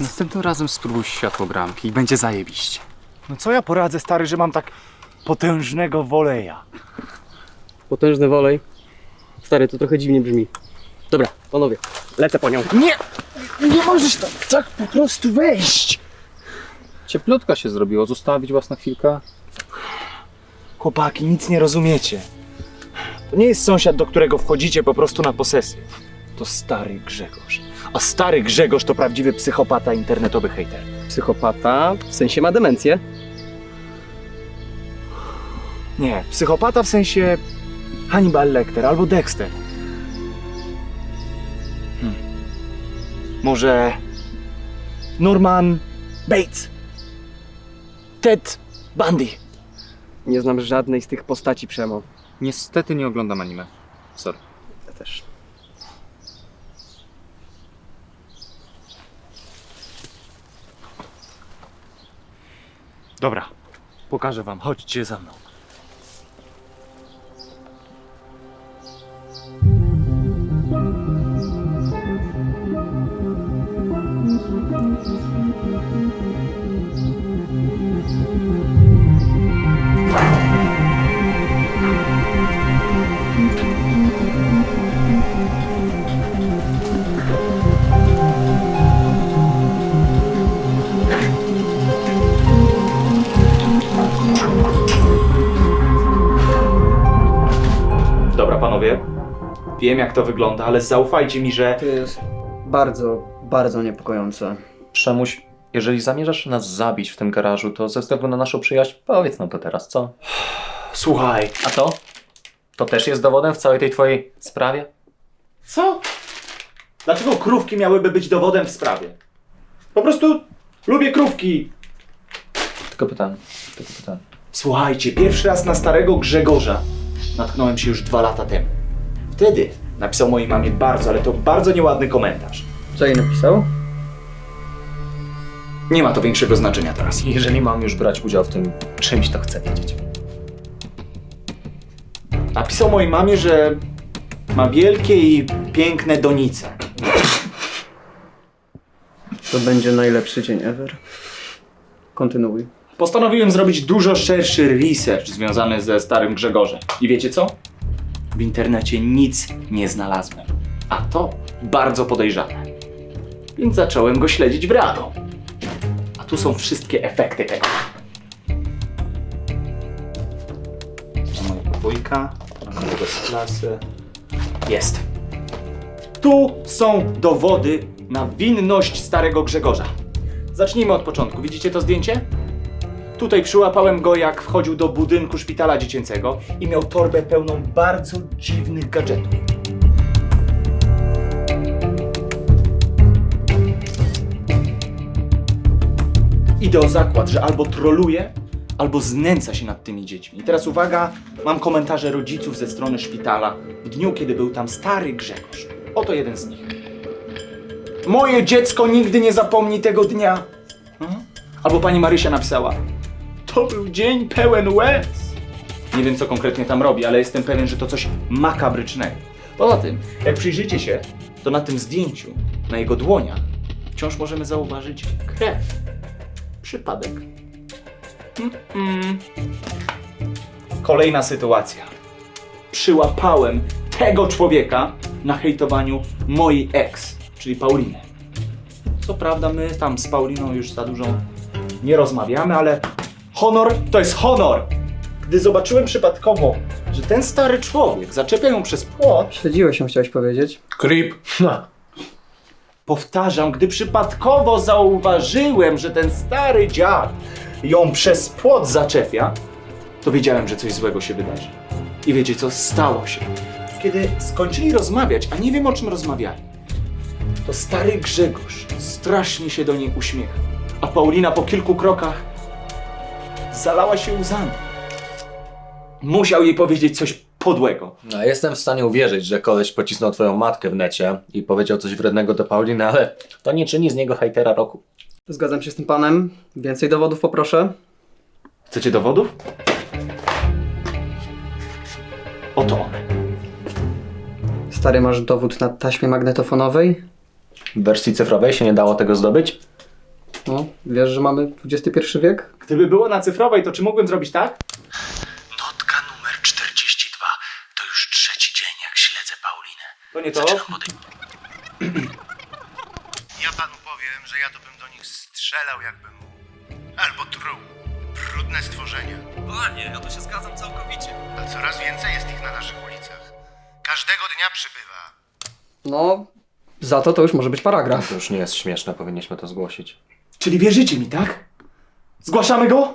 Następnym razem spróbuj światłobramki i będzie zajebiście. No co ja poradzę, stary, że mam tak potężnego woleja? Potężny wolej. Stary, to trochę dziwnie brzmi. Dobra, panowie, lecę po nią. Nie! Nie możesz tam tak po prostu wejść! Cieplutka się zrobiło, zostawić was na chwilkę? Chłopaki, nic nie rozumiecie. To nie jest sąsiad, do którego wchodzicie po prostu na posesję. To stary Grzegorz. A stary Grzegorz to prawdziwy psychopata, internetowy hejter. Psychopata, w sensie ma demencję. Nie, psychopata w sensie Hannibal Lecter albo Dexter. Hmm. Może Norman Bates. Ted Bundy. Nie znam żadnej z tych postaci przemo. Niestety nie oglądam anime. Sorry. Ja też. Dobra, pokażę wam. Chodźcie za mną. Wiem, jak to wygląda, ale zaufajcie mi, że To jest bardzo, bardzo niepokojące. Przemuś, jeżeli zamierzasz nas zabić w tym garażu, to ze względu na naszą przyjaźń, powiedz nam to teraz, co? Słuchaj. A to? To też jest dowodem w całej tej twojej sprawie? Co? Dlaczego krówki miałyby być dowodem w sprawie? Po prostu lubię krówki. Tylko pytałem, tylko pytałem. Słuchajcie, pierwszy raz na starego Grzegorza natknąłem się już dwa lata temu. Wtedy napisał mojej mamie bardzo, ale to bardzo nieładny komentarz. Co jej napisał? Nie ma to większego znaczenia teraz. Jeżeli mam już brać udział w tym czymś, to chcę wiedzieć. Napisał mojej mamie, że ma wielkie i piękne donice. To będzie najlepszy dzień ever. Kontynuuj. Postanowiłem zrobić dużo szerszy research związany ze starym Grzegorzem. I wiecie co? W internecie nic nie znalazłem. A to bardzo podejrzane. Więc zacząłem go śledzić w realu. A tu są wszystkie efekty tego. Moja podwójka, tego z klasy. Jest. Tu są dowody na winność starego Grzegorza. Zacznijmy od początku. Widzicie to zdjęcie? Tutaj przyłapałem go, jak wchodził do budynku szpitala dziecięcego i miał torbę pełną bardzo dziwnych gadżetów. Idę o zakład, że albo troluje, albo znęca się nad tymi dziećmi. I teraz uwaga, mam komentarze rodziców ze strony szpitala w dniu, kiedy był tam stary Grzegorz. Oto jeden z nich. Moje dziecko nigdy nie zapomni tego dnia. Mhm. Albo pani Marysia napisała: To był dzień pełen łez. Nie wiem, co konkretnie tam robi, ale jestem pewien, że to coś makabrycznego. Poza tym, jak przyjrzycie się, to na tym zdjęciu, na jego dłoniach, wciąż możemy zauważyć krew. Przypadek. Mm-mm. Kolejna sytuacja. Przyłapałem tego człowieka na hejtowaniu mojej ex, czyli Pauliny. Co prawda my tam z Pauliną już za dużo nie rozmawiamy, ale honor to jest honor. Gdy zobaczyłem przypadkowo, że ten stary człowiek zaczepia ją przez płot, Śledziłeś ją, chciałeś powiedzieć? Creep! powtarzam, gdy przypadkowo zauważyłem, że ten stary dziad ją przez płot zaczepia, to wiedziałem, że coś złego się wydarzy. I wiecie co? Stało się. Kiedy skończyli rozmawiać, a nie wiem o czym rozmawiali, to stary Grzegorz strasznie się do niej uśmiecha. A Paulina po kilku krokach zalała się łzami. Musiał jej powiedzieć coś podłego. No, jestem w stanie uwierzyć, że koleś pocisnął twoją matkę w necie i powiedział coś wrednego do Pauliny, ale to nie czyni z niego hejtera roku. Zgadzam się z tym panem. Więcej dowodów poproszę. Chcecie dowodów? Oto one. Stary, masz dowód na taśmie magnetofonowej? W wersji cyfrowej się nie dało tego zdobyć? No, wiesz, że mamy XXI wiek? Gdyby było na cyfrowej, to czy mógłbym zrobić tak? Notka numer 42. To już trzeci dzień, jak śledzę Paulinę. To nie to. Ja panu powiem, że ja to bym do nich strzelał jakbym mógł. Albo truł. Brudne stworzenia. Panie, ja to się zgadzam całkowicie. A coraz więcej jest ich na naszych ulicach. Każdego dnia przybywa. No, za to to już może być paragraf. To już nie jest śmieszne, powinniśmy to zgłosić. Czyli wierzycie mi, tak? Zgłaszamy go?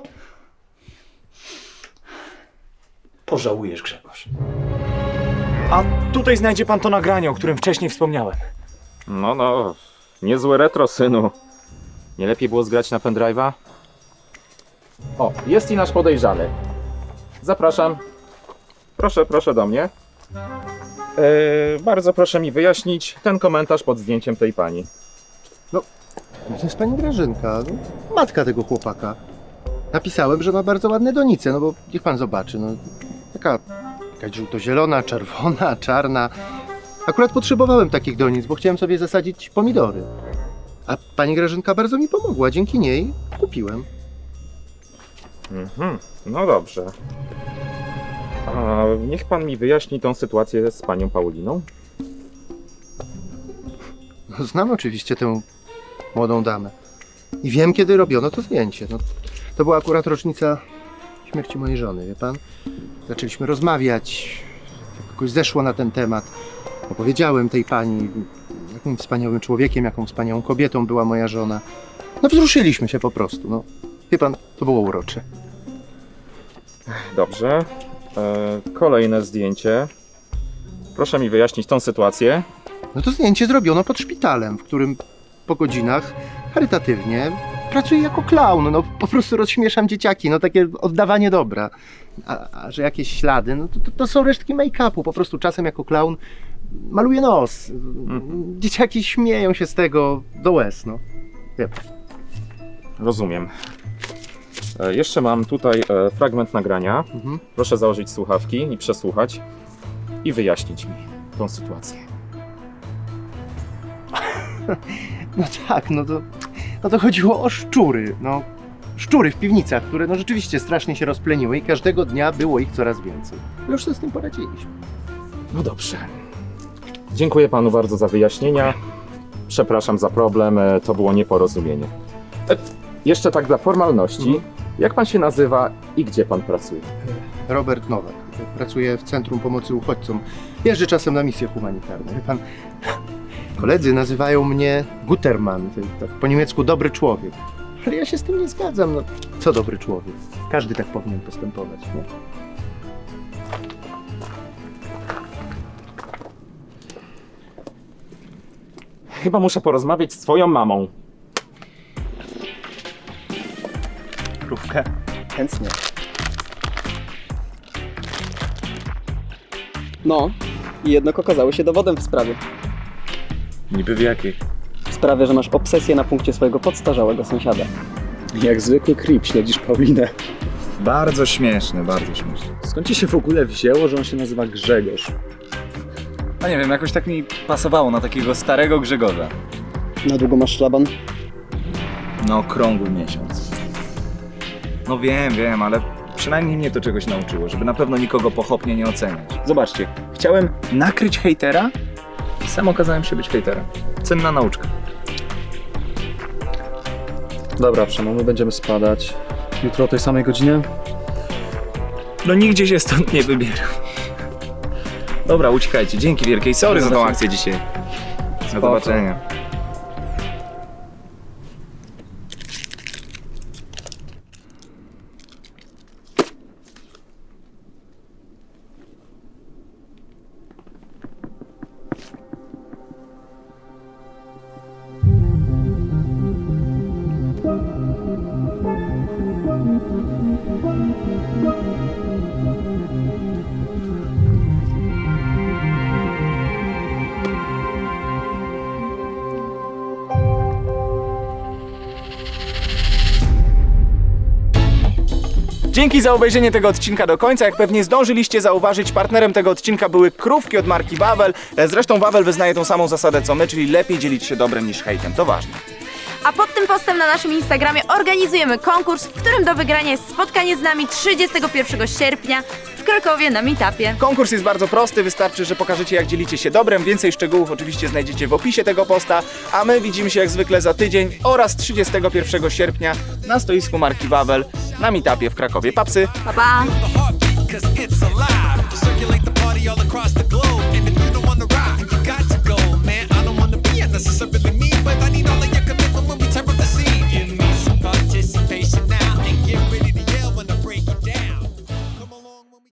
Pożałujesz, Grzegorz. A tutaj znajdzie pan to nagranie, o którym wcześniej wspomniałem. No, no, niezłe retro, synu. Nie lepiej było zgrać na pendrive'a? O, jest i nasz podejrzany. Zapraszam. Proszę, proszę do mnie. Eee, bardzo proszę mi wyjaśnić ten komentarz pod zdjęciem tej pani. To jest pani Grażynka, no, matka tego chłopaka. Napisałem, że ma bardzo ładne donice, no bo niech pan zobaczy, no taka jakaś żółto-zielona, czerwona, czarna. Akurat potrzebowałem takich donic, bo chciałem sobie zasadzić pomidory. A pani Grażynka bardzo mi pomogła, dzięki niej kupiłem. Mhm, no dobrze. A niech pan mi wyjaśni tą sytuację z panią Pauliną. No, znam oczywiście tę młodą damę. I wiem, kiedy robiono to zdjęcie. No, to była akurat rocznica śmierci mojej żony, wie pan? Zaczęliśmy rozmawiać, jakoś zeszło na ten temat. Opowiedziałem tej pani, jakim wspaniałym człowiekiem, jaką wspaniałą kobietą była moja żona. No wzruszyliśmy się po prostu, no. Wie pan, to było urocze. Dobrze. E, kolejne zdjęcie. Proszę mi wyjaśnić tą sytuację. No to zdjęcie zrobiono pod szpitalem, w którym po godzinach charytatywnie pracuję jako klaun. No po prostu rozśmieszam dzieciaki, no takie oddawanie dobra. A, a że jakieś ślady, no to, to, to są resztki make-upu. Po prostu czasem jako klaun maluję nos. Dzieciaki śmieją się z tego do łez, no. Wie pan. Rozumiem. E, jeszcze mam tutaj e, fragment nagrania. Mhm. Proszę założyć słuchawki i przesłuchać i wyjaśnić mi tą sytuację. No tak, no to, no to chodziło o szczury, no. Szczury w piwnicach, które no rzeczywiście strasznie się rozpleniły i każdego dnia było ich coraz więcej. Ale już sobie z tym poradziliśmy. No dobrze. Dziękuję panu bardzo za wyjaśnienia. Przepraszam za problem, e, to było nieporozumienie. E, jeszcze tak dla formalności. Jak pan się nazywa i gdzie pan pracuje? Robert Nowak. Pracuję w Centrum Pomocy Uchodźcom. Jeżdżę czasem na misje humanitarne. Wie pan, koledzy nazywają mnie Gutermann, to tak po niemiecku dobry człowiek. Ale ja się z tym nie zgadzam. No, co dobry człowiek? Każdy tak powinien postępować, nie? Chyba muszę porozmawiać z twoją mamą. Krówkę? Chętnie. No, i jednak okazały się dowodem w sprawie. Niby w jakiej? W sprawie, że masz obsesję na punkcie swojego podstarzałego sąsiada. Jak zwykły creep, śledzisz Paulinę. Bardzo śmieszny, bardzo śmieszny. Skąd ci się w ogóle wzięło, że on się nazywa Grzegorz? A nie wiem, jakoś tak mi pasowało na takiego starego Grzegorza. Na długo masz szlaban? No, okrągły miesiąc. No wiem, wiem, ale przynajmniej mnie to czegoś nauczyło, żeby na pewno nikogo pochopnie nie oceniać. Zobaczcie, chciałem nakryć hejtera sam okazałem się być hejterem. Cenna nauczka. Dobra, Przemo, my będziemy spadać. Jutro o tej samej godzinie? No nigdzie się stąd nie wybieram. Dobra, uciekajcie. Dzięki wielkiej. Sorry za tą akcję dzisiaj. Do zobaczenia. Dzięki za obejrzenie tego odcinka do końca. Jak pewnie zdążyliście zauważyć, partnerem tego odcinka były krówki od marki Wawel. E, Zresztą Wawel wyznaje tą samą zasadę co my, czyli lepiej dzielić się dobrem niż hejtem. To ważne. A pod tym postem na naszym Instagramie organizujemy konkurs, w którym do wygrania jest spotkanie z nami 31 sierpnia w Krakowie na Meetupie. Konkurs jest bardzo prosty, wystarczy, że pokażecie jak dzielicie się dobrem. Więcej szczegółów oczywiście znajdziecie w opisie tego posta, a my widzimy się jak zwykle za tydzień oraz 31 sierpnia na stoisku marki Wawel na Meetupie w Krakowie. Papsy! Pa, pa!